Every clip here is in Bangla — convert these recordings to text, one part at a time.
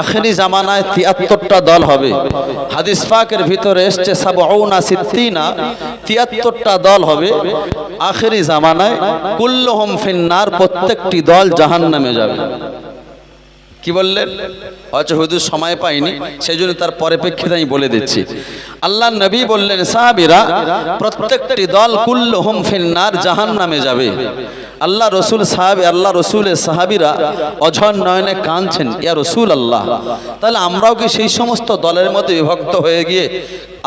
আখেরি জামানায় তিয়াত্তরটা দল হবে। হাদিস পাকের ভিতরে এসছে সাবউনা সিদ্দিনা তিয়াত্তরটা দল হবে। আখেরি জামানায় কুল্লুহুম ফিন্নার প্রত্যেকটি দল জাহান্নামে যাবে। কি বললেন? হয়তো হুজুর সময় পাইনি সেই জন্য তার পরিপ্রেক্ষিতে আমি বলে দিচ্ছি। আল্লাহ নবী বললেন, সাহাবিরা, প্রত্যেকটি দল কুল্লুহুম ফিন্নার জাহান্নামে যাবে। আল্লাহ রসুল সাহাবি, আল্লাহ রসুলের সাহাবিরা অঝর নয়নে কাঁদছেন, ইয়া রসুল আল্লাহ তাহলে আমরাও কি সেই সমস্ত দলের মধ্যে বিভক্ত হয়ে গিয়ে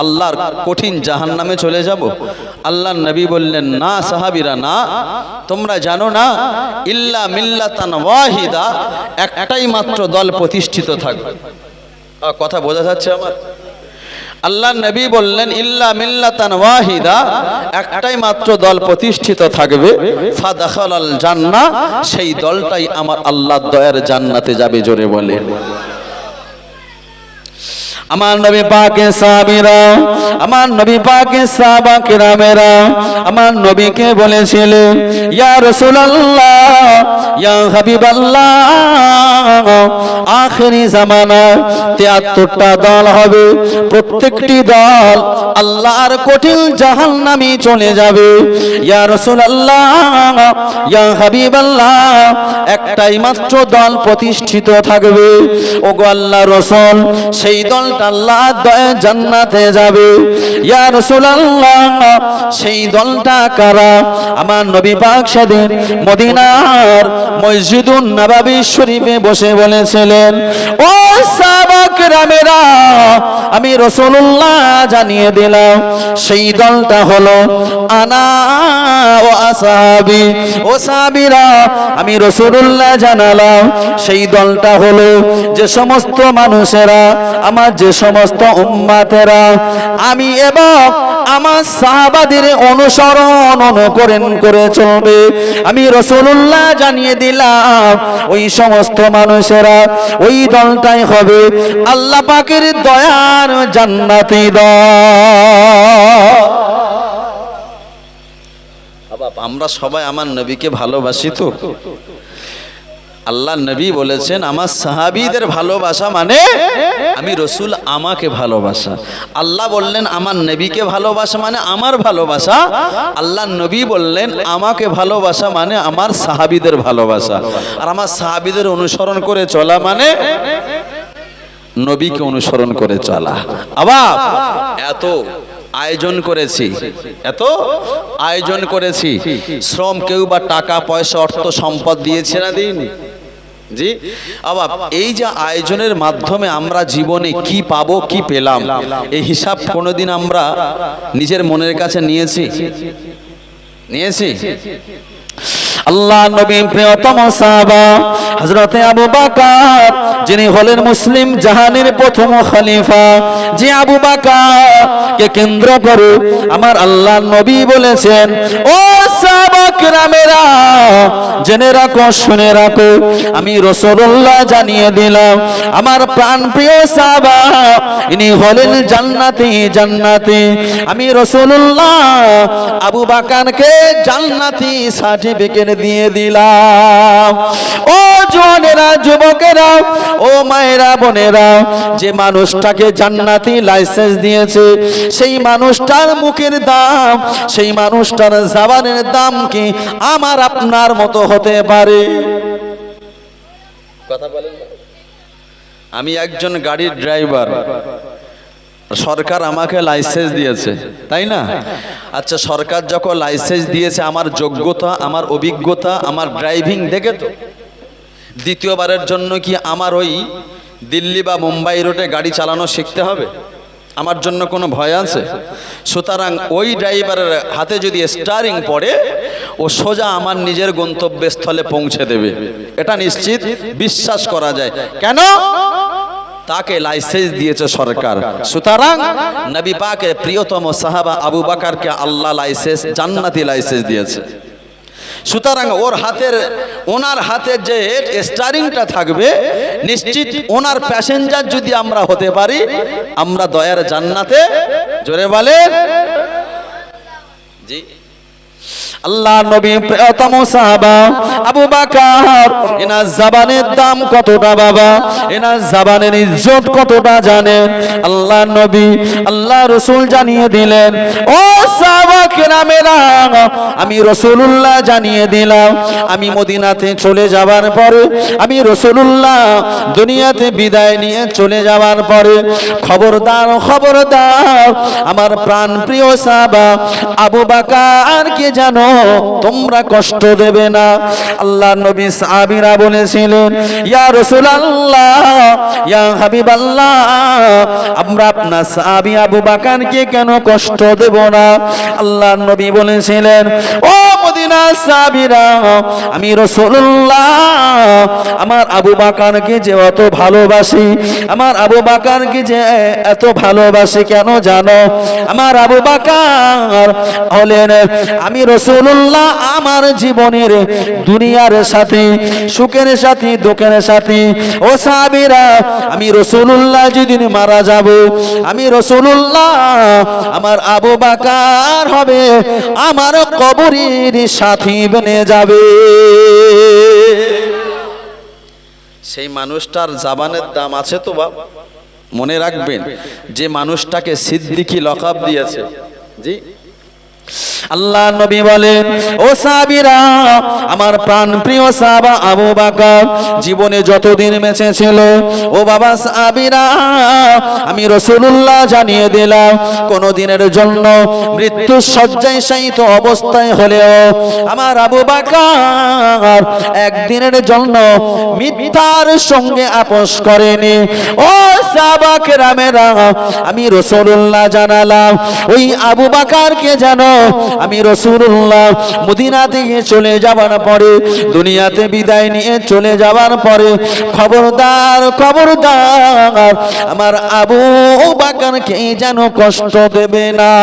আল্লাহর কঠিন জাহান্নামে চলে যাব? আল্লাহ নবী বললেন, না সাহাবিরা, না। তোমরা জানো না, ইল্লা মিল্লাতান ওয়াহিদা, একটাই মাত্র দল প্রতিষ্ঠিত থাকবে। কথা বোঝা যাচ্ছে আমার? আল্লাহ নবী বললেন, ইল্লা মিল্লাতান ওয়াহিদা। একটাই মাত্র দল প্রতিষ্ঠিত থাকবে, ফাদাখালাল জান্নাহ। সেই দলটাই আমার আল্লাহর দয়ার জান্নাতে যাবে জোরে বলে আমার নবী পাকে সাহাবীরা, আমার নবী পাকে সাহাবা কিরামেরা, আমার নবীকে বলেছিলেন ইয়া রাসূলুল্লাহ, ইয়া হাবিবাল্লাহ, আখেরি জামানায় তিয়াত্তরটা দল হবে, প্রত্যেকটি দল আল্লাহর কঠিন জাহান্নামে চলে যাবে। ইয়া রাসূলুল্লাহ, ইয়া হাবিবাল্লাহ, একটাই মাত্র দল প্রতিষ্ঠিত থাকবে। ওগো আল্লাহ রসুল, সেই দলটা শরীফে বসে বলেছিলেন, ও সাহাবাক রামেরা আমি রসুল্লাহ জানিয়ে দিলাম, সেই দলটা হলো আনা ও আসাহাবি। ও সাহাবিরা, আমি রসুল্লাহ জানালাম, সেই দলটা হলো যে সমস্ত মানুষেরা আমার যে সমস্ত উম্মাতেরা, আমি এবং আমার সাহাবাদের অনুসরণ অনুকরণ করে চলবে। আমি রসুল্লাহ জানিয়ে দিলাম, ওই সমস্ত মানুষেরা ওই দলটাই হবে আল্লাহ পাকের দয়ার জান্নাতি দল। আমরা সবাই আমার নবীকে ভালোবাসি তো। আল্লাহ নবী বলেছেন, আমার সাহাবিদের ভালোবাসা মানে আমি রসুল আমাকে ভালোবাসা। আল্লাহ বললেন, আমার নবীকে ভালোবাসা মানে আমার ভালোবাসা। আল্লাহ নবী বললেন, আমাকে ভালোবাসা মানে আমার সাহাবিদের ভালোবাসা। আর আমার সাহাবিদের অনুসরণ করে চলা মানে নবীকে অনুসরণ করে চলা। আবার এত আয়োজন করেছি, এত আয়োজন করেছি। শ্রম কেউ বা টাকা, পয়সা, অর্থ, সম্পদ দিয়েছে না দিইনি? জি? আবার এই যে আয়োজনের মাধ্যমে আমরা জীবনে কি পাবো, কি পেলাম, এই হিসাব কোনোদিন আমরা নিজের মনের কাছে নিয়েছি? নিয়েছি? আল্লাহ নবী প্রিয়তম সাহাবা, হযরতে আবু বকর, যিনি হলেন মুসলিম জাহানের প্রথম খলিফা, যে আবু কে কেন্দ্র করে আমার আল্লাহ নবী বলেছেন, ও সাহাবা কিরামেরা, জেনে রাখো, শুনে রাখো, আমি রাসূলুল্লাহ জানিয়ে দিলাম, আমার প্রাণ প্রিয় সাহাবা, ইনি হলেন জান্নাতি জান্নাতি, আমি রাসূলুল্লাহ আবু বকরকে জান্নাতি সার্টিফিকেট দিয়ে দিলাম। ও জনেরা যুবকেরা, ও মায়েরা, বোনেরা, যে মানুষটাকে জান্নাতি লাইসেন্স দিয়েছে, সেই মানুষটার মুখের দাম, সেই মানুষটার জাবানের দাম কি আমার আপনার মতো হতে পারে? কথা বলেন আমি একজন গাড়ির ড্রাইভার সরকার আমাকে লাইসেন্স দিয়েছে, তাই না? আচ্ছা সরকার যখন লাইসেন্স দিয়েছে, আমার যোগ্যতা, আমার অভিজ্ঞতা, আমার ড্রাইভিং দেখে তো? দ্বিতীয়বারের জন্য কি আমার ওই দিল্লি বা মুম্বাই রোডে গাড়ি চালানো শিখতে হবে? আমার জন্য কোনো ভয় আছে? সুতরাং ওই ড্রাইভারের হাতে যদি স্টারিং পড়ে, ও সোজা আমার নিজের গন্তব্যস্থলে পৌঁছে দেবে। এটা নিশ্চিত, বিশ্বাস করা যায়। কেন? তাকে লাইসেন্স দিয়েছে সরকার। সুতরাং নবী পাকের প্রিয়তম সাহাবা আবু বাকারকে আল্লাহ লাইসেন্স, জান্নাতি লাইসেন্স দিয়েছে। সুতরাং ওর হাতের, ওনার হাতের যে স্টারিংটা থাকবে, নিশ্চিত ওনার প্যাসেঞ্জার যদি আমরা হতে পারি, আমরা দয়ার জান্নাতে, জোরে বলেন। জি। আল্লাহ নবী প্রিয়তম সাহাবা, আবু বাকার, এনার জাবানের দাম কতটা বাবা? এনার জাবানের ইজ্জত কতটা জানেন আল্লাহ নবী, আল্লাহ রসুল জানিয়ে দিলেন, ও সাহাবা কেরামেরা, আমি রসুলুল্লাহ জানিয়ে দিলাম, আমি মদিনাতে চলে যাবার পরে, আমি রসুলুল্লাহ দুনিয়াতে বিদায় নিয়ে চলে যাওয়ার পরে, খবরদার খবরদার, আমার প্রাণ প্রিয় সাহাবা আবু বাকার কে জানো তোমরা কষ্ট দেবে না। আল্লাহ নবী সাহাবীরা বলেছিলেন, ইয়া রাসূলুল্লাহ, ইয়া হাবিবাল্লাহ, আমরা আপনার সাহাবী আবু বাকারকে কেন কষ্ট দেব না? আল্লাহ নবী বলেছিলেন, ও মদিনা সাহাবীরা, আমি রাসূলুল্লাহ, আমার আবু বাকারকে যে অত ভালোবাসি, আমার আবু বাকারকে যে এত ভালোবাসি কেন জানো? আমার আবু বাকার হলেন আমি রসুল্লাহ আমার জীবনের দুনিয়ার সাথে, সুখের সাথে, দুঃখের সাথে। ও সাবিরা আমি রসুল্লাহ যেদিন মারা যাব, আমি রসুল্লাহ আমার আবু বাকার হবে, আমার কবরের সাথী বনে যাবে। সেই মানুষটার জাবানের দাম আছে তো বাবা মনে রাখবেন, যে মানুষটাকে সিদ্দিকি লকাব দিয়েছে। জি? আল্লাহ নবী বলেন, ও সাবিরা আমার প্রাণ প্রিয় সাহাবা আবু বকর, জীবনে যতদিন বেঁচে ছিল, ও বাবা সাবিরা আমি রসুলুল্লাহ জানিয়ে দিলাম কোন দিনের জন্য মৃত্যু শয্যায় শায়িত অবস্থায় হলেও আমার আবু বকর একদিনের জন্য মিথ্যার সঙ্গে আপোষ করেনি। ও সাহাবা কেরামেরা, আমি রসুলুল্লাহ জানালাম, ওই আবু বাকারকে জানো আমি রসুল্লাহ মদিনা থেকে চলে যাবার পরে, দুনিয়াতে বিদায় নিয়ে চলে যাবার পরে, খবরদার খবরদার, আমার আবু বাকারকে যেন কষ্ট দেবে না।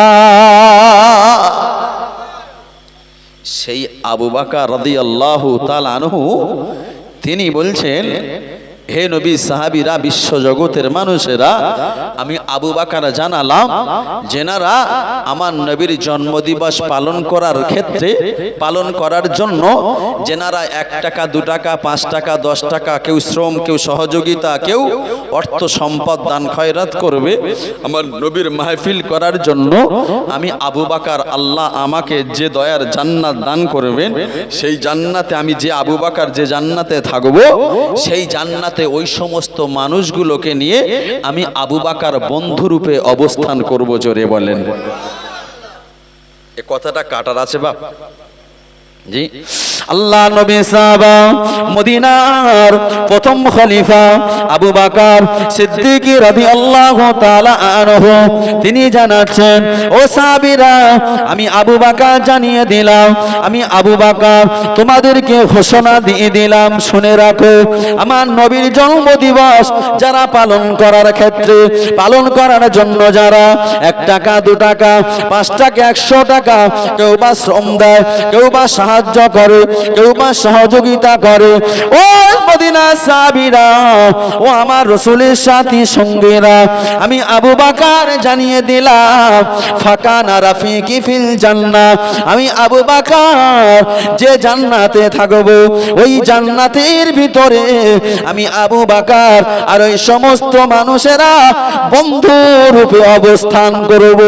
সেই আবু বাকার রদি আল্লাহ তালানহু তিনি বলছেন হে নবী, সাহাবিরা বিশ্ব জগতের মানুষেরা, আমি আবু বাকার জানালাম, যেনারা আমার নবীর জন্মদিবস পালন করার ক্ষেত্রে পালন করার জন্য, যেনারা এক টাকা, দু টাকা, পাঁচ টাকা, দশ টাকা, কেউ শ্রম, কেউ সহযোগিতা, কেউ অর্থ সম্পদ দান খয়রাত করবে, আমার নবীর মাহফিল করার জন্য, আমি আবু বাকার আল্লাহ আমাকে যে দয়ার জান্নাত দান করবেন, সেই জান্নাতে আমি যে আবু বাকার যে জান্নাতে থাকব, সেই জান্নাতে ওই সমস্ত মানুষগুলোকে নিয়ে আমি আবু বাকার বন্ধুরূপে অবস্থান করব জোরে বলেন। এ কথাটা কাটার আছে বাপ। জি। আল্লাহ নবী সাহাবা, মদিনার প্রথম খলিফা আবু বাকার সিদ্দিক আনহু, তিনি জানাচ্ছেন, ও আমি আবু বাকার জানিয়ে দিলাম, আমি আবু বাকার তোমাদেরকে ঘোষণা দিয়ে দিলাম, শুনে রাখো, আমার নবীর জন্মদিবস যারা পালন করার ক্ষেত্রে, পালন করার জন্য যারা এক টাকা, দু টাকা, পাঁচ টাকা, একশো টাকা, কেউ বা শ্রম দেয়, কেউ বা সাহায্য করে, কেউ বা সহযোগিতা করে। ও মদিনা সাবিরা ও আমার রসুলের সাথী সঙ্গীরা, আমি আবু বাকার জানিয়ে দিলাম ফাঁকা না রাফি কি ফিল জান্না আমি আবু বাকার, যে জান্নাতে থাকব, ওই জান্নাতের ভিতরে আমি আবু বাকার আর ওই সমস্ত মানুষেরা বন্ধু রূপে অবস্থান করব।